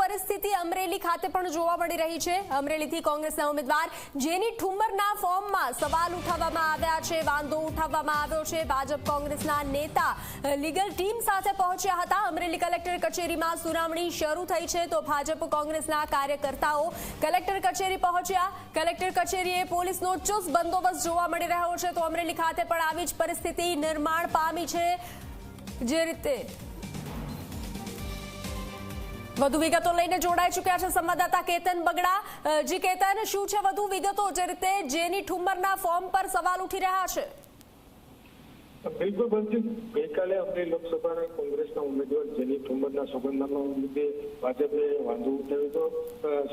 પરિસ્થિતિ અમરેલી ખાતે પણ જોવા મળી રહી છે. અમરેલીથી કોંગ્રેસના ઉમેદવાર જેની ઠુમ્મરના ફોર્મમાં સવાલ ઉઠાવવામાં આવ્યા છે, વાંધો ઉઠાવવામાં આવ્યો છે. ભાજપ કોંગ્રેસના નેતા લીગલ ટીમ સાથે પહોંચ્યા હતા. અમરેલી કલેક્ટર કચેરીમાં સુનાવણી શરૂ થઈ છે તો ભાજપ કોંગ્રેસના કાર્યકર્તાઓ કલેક્ટર કચેરી પહોંચ્યા. કલેક્ટર કચેરીએ પોલીસનો ચુસ્ત બંદોબસ્ત જોવા મળી રહ્યો છે. તો અમરેલી ખાતે પણ આવી જ પરિસ્થિતિ નિર્માણ પામી છે. જે રીતે વધુ વિગતો લઈને જોડાઈ ચૂક્યા છે સંવાદદાતા કેતન બગડા. જી કેતન, શું છે વધુ વિગતો જે રીતે જેની ઠુમ્મરના ફોર્મ પર સવાલ ઉઠી રહ્યા છે? બિલકુલ બનતી ગઈકાલે અમરેલી લોકસભાના કોંગ્રેસના ઉમેદવાર જેની ઠુમરના સોગંદનામા મુદ્દે ભાજપે વાંધો ઉઠાવ્યો હતો.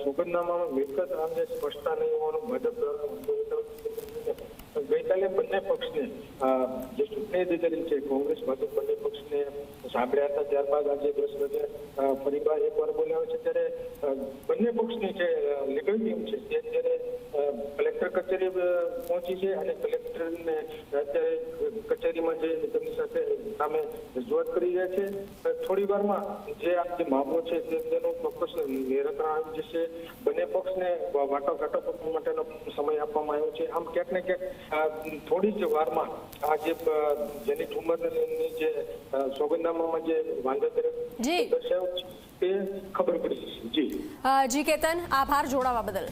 સોગંદનામામાં મિલકત અંગે સ્પષ્ટતા નહીં હોવાનું ભાજપ દ્વારા ગઈકાલે બંને પક્ષને જે ચૂંટણી અધિકારી છે, કોંગ્રેસ ભાજપ બંને પક્ષને સાંભળ્યા હતા, ત્યારબાદ આજે દસ ફરીવાર એકવાર બોલાવે છે, ત્યારે બંને પક્ષની જે લીગલ ટીમ છે, તે અત્યારે કલેક્ટર કચેરી પહોંચી છે અને કલેક્ટરને અત્યારે કચેરીમાં જે તેમની સાથે સામે રજૂઆત કરી રહ્યા છે. થોડી વારમાં જે આ જે મામલો છે તે તેનું ચોક્કસ નિરાકરણ આવી જશે. બંને પક્ષને વાટાઘાટો કરવા માટેનો સમય આપવામાં આવ્યો છે. આમ ક્યાંક ને ક્યાંક થોડી જ વારમાં આ જે જેની ઠુમરની જે સોગંદનામામાં જે વાંધો. દર્શાવ્યો છે તે ખબર પડી જશે. જી. જી કેતન આભાર. જોડાવા બદલ.